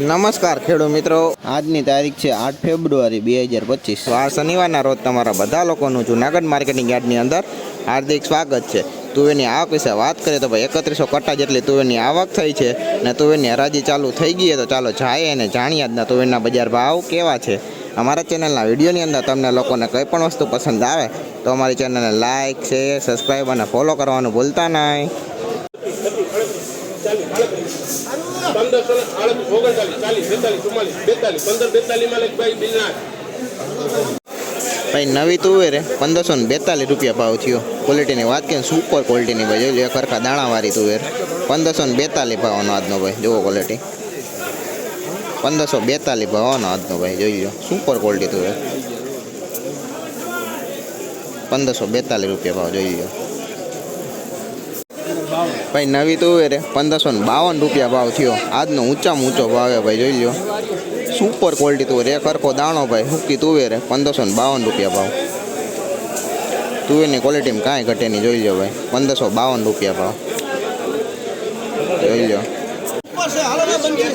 નમસ્કાર ખેડૂત મિત્રો. આજની તારીખ છે આઠ ફેબ્રુઆરી બે હજાર પચીસ. આ શનિવારના રોજ તમારા બધા લોકોનું જુનાગઢ માર્કેટિંગ યાર્ડની અંદર હાર્દિક સ્વાગત છે. તુવેરની આવક વિશે વાત કરીએ તો ભાઈ એકત્રીસો કટ્ટા જેટલી તુવેરની આવક થઈ છે ને તુવેરની હરાજી ચાલુ થઈ ગઈ તો ચાલો જાય અને જાણીએ આજના તુવેરના બજાર ભાવ કેવા છે. અમારા ચેનલના વિડીયોની અંદર તમને લોકોને કંઈ પણ વસ્તુ પસંદ આવે તો અમારી ચેનલને લાઇક શેર સબસ્ક્રાઈબ અને ફોલો કરવાનું ભૂલતા નહીં. પંદરસો ને આડત્રીસ ઓગણચાલીસ, ચાલીસ, બેતાલીસ, ચુમ્માલીસ, બેતાલીસ, પંદર, બેતાલીસમાં ભાઈ બિલના ભાઈ, નવી તુવેર પંદરસો ને બેતાલીસ રૂપિયા ભાવ થયો. ક્વોલિટીની વાત કે સુપર ક્વોલિટીની ભાઈ જોઈ લો હરખા દાણાવાળી તુવેર પંદરસો ને બેતાલીસ ભાવનો આજનો ભાઈ, જુઓ ક્વોલિટી પંદરસો બેતાલીસ ભાવનો આજનો ભાઈ, જોઈ લો સુપર ક્વોલિટી તુવેર પંદરસો બેતાલીસ રૂપિયા ભાવ, જોઈ લો ભાઈ, નવી તુવેરે પંદરસો ને બાવન રૂપિયા ભાવ થયો. આજનો ઊંચામાં ઊંચો ભાવ છે ભાઈ, જોઈ લો સુપર ક્વોલિટી તુવેર એક હરખો દાણો ભાઈ હુકી તુવેરે પંદરસો ને બાવન રૂપિયા ભાવ. તુવેરની ક્વોલિટીમાં કાંઈ ઘટે નહીં, જોઈ લો ભાઈ, પંદરસો બાવન રૂપિયા ભાવ. જોઈ લો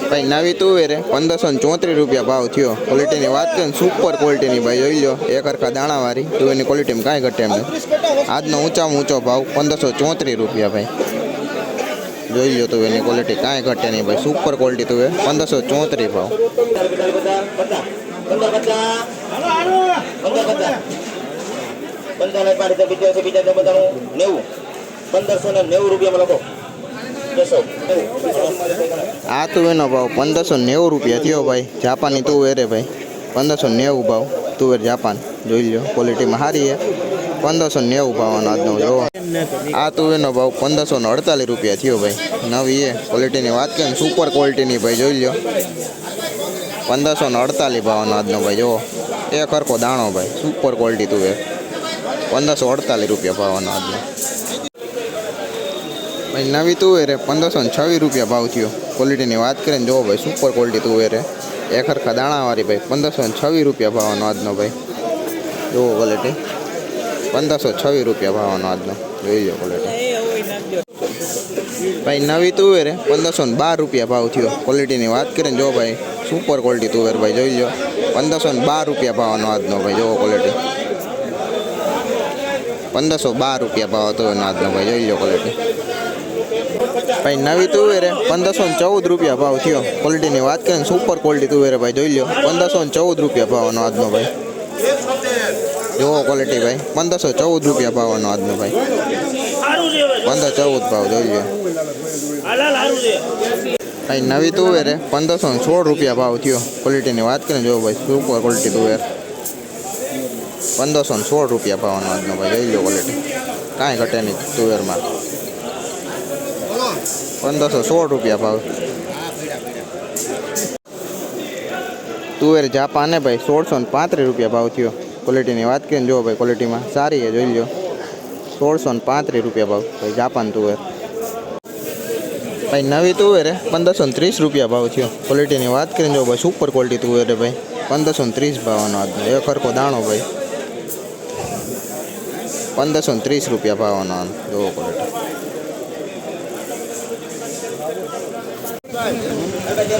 ભાઈ, નવી તુવેરે પંદરસો ને ચોત્રીસ રૂપિયા ભાવ થયો. ક્વોલિટીની વાત કરીએ ને સુપર ક્વોલિટીની ભાઈ, જોઈ લો એક હરખા દાણાવાળી, તુવેરની ક્વોલિટીમાં કાંઈ ઘટે એમ નહીં. આજનો ઊંચામાં ઊંચો ભાવ, પંદરસો ચોત્રીસ રૂપિયા ભાઈ. જોઈ લો તુવેરની ક્વોલિટી કાંઈ ઘટે નહીં ભાઈ. સુપર ક્વોલિટી તુવેર પંદરસો ચોત્રીસ ભાવ. તો તો પંદરસો ને તુવેરનો ભાવ પંદરસો નેવું રૂપિયા થયો ભાઈ. જાપાની તુવેરે ભાઈ. પંદરસો નેવું ભાવ. તુવેર જાપાન. જોઈ લો ક્વોલિટીમાં સારી છે. પંદરસો નેવું ભાવનો આજનો જોવો. આ તુવેરનો ભાવ પંદરસો ને અડતાલીસ રૂપિયા થયો ભાઈ. નવી એ ક્વોલિટીની વાત કરીએ ને સુપર ક્વોલિટીની ભાઈ જોઈ લો પંદરસો ને અડતાલીસ ભાવનો આજનો ભાઈ જોવો. એક હરખો દાણો ભાઈ સુપર ક્વોલિટી તુવેર પંદરસો અડતાલીસ રૂપિયા ભાવનો આજનો. ભાઈ નવી તુવેરે પંદરસો ને છવ્વીસ રૂપિયા ભાવ થયો. ક્વોલિટીની વાત કરીએ ને જોવો ભાઈ સુપર ક્વોલિટી તુવેરે એક હરખા દાણાવાળી ભાઈ, પંદરસો ને છવ્વીસ રૂપિયા ભાવનો આજનો ભાઈ. જોવો ક્વોલિટી પંદરસો છવ્વીસ રૂપિયા ભાવનો આજનો. જોઈ લો ક્વોલિટી ભાઈ નવી તુવેર પંદરસો ને બાર રૂપિયા ભાવ થયો. ક્વોલિટીની વાત કરીએ ને જો ભાઈ સુપર ક્વોલિટી તુવેર ભાઈ જોઈ લો પંદરસો ને બાર રૂપિયા ભાવનો આજનો ભાઈ જોવો ક્વોલિટી પંદરસો બાર રૂપિયા ભાવ હતો એનો આજનો ભાઈ જોઈ લો ક્વોલિટી ભાઈ નવી તુવેરે પંદરસો ને ચૌદ રૂપિયા ભાવ થયો. ક્વોલિટીની વાત કરીને સુપર ક્વોલિટી તુવેરે ભાઈ જોઈ લો પંદરસો ને ચૌદ રૂપિયા ભાવનો આજનો ભાઈ. જોવો ક્વોલિટી ભાઈ. પંદરસો ચૌદ રૂપિયા ભાવનો આજનો ભાઈ. પંદર ચૌદ ભાવ જોઈ લો ભાઈ નવી તુવેર પંદરસો ને સોળ રૂપિયા ભાવ થયો. ક્વોલિટીની વાત કરીને જો ભાઈ. સુપર ક્વોલિટી તુવેર પંદરસો ને સોળ રૂપિયા ભાવનો આજનો ભાઈ. જોઈ લો ક્વોલિટી કાંઈ ઘટે નહીં તુવેરમાં પંદરસો સોળ રૂપિયા ભાવ. તુવેર જાપાને ભાઈ. સોળસો ને પાંત્રીસ રૂપિયા ભાવ થયો. ક્વોલિટીની વાત કરીને જુઓ ભાઈ ક્વોલિટીમાં સારી છે, જોઈ લો. સોળસો ને પાંત્રીસ રૂપિયા ભાવ. ભાઈ જાપાન તુવેર ભાઈ નવી તુવેરે પંદરસો ને ત્રીસ રૂપિયા ભાવ થયો. ક્વોલિટીની વાત કરીને જુઓ ભાઈ સુપર ક્વોલિટી તુવેરે ભાઈ. પંદરસો ને ત્રીસ ભાવનો આજનો એક હરખો દાણો ભાઈ. પંદરસો ને ત્રીસ રૂપિયા ભાવનો જોવો ક્વોલિટી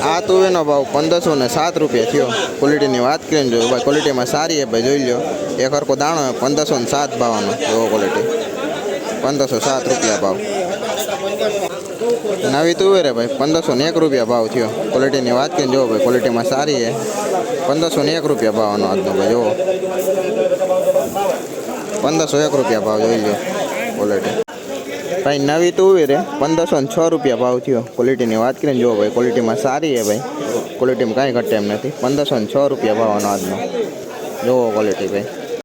આ તુવેરનો ભાવ પંદરસો ને સાત રૂપિયા થયો. ક્વોલિટીની વાત કરીને જો ભાઈ ક્વોલિટીમાં સારી એ ભાઈ, જોઈ લો એક હરકો દાણો પંદરસો ને સાત ભાવનો જોવો ક્વોલિટી પંદરસો સાત રૂપિયા ભાવ. નવી તુવેરે ભાઈ, પંદરસો ને એક રૂપિયા ભાવ થયો. ક્વોલિટીની વાત કરીને જોવો, ભાઈ ક્વોલિટીમાં સારી હે પંદરસો ને એક રૂપિયા ભાવનો આજનો, ભાઈ જુઓ પંદરસો એક રૂપિયા ભાવ, જોઈ લો ક્વોલિટી ભાઈ, નવી તુવેરે પંદરસો ને છ રૂપિયા ભાવ થયો. ક્વોલિટીની વાત કરીને જુઓ ભાઈ ક્વોલિટીમાં સારી છે ભાઈ. ક્વોલિટીમાં કાંઈ ઘટે એમ નથી. પંદરસો ને છ રૂપિયા ભાવનો આજનો. જુઓ ક્વોલિટી ભાઈ.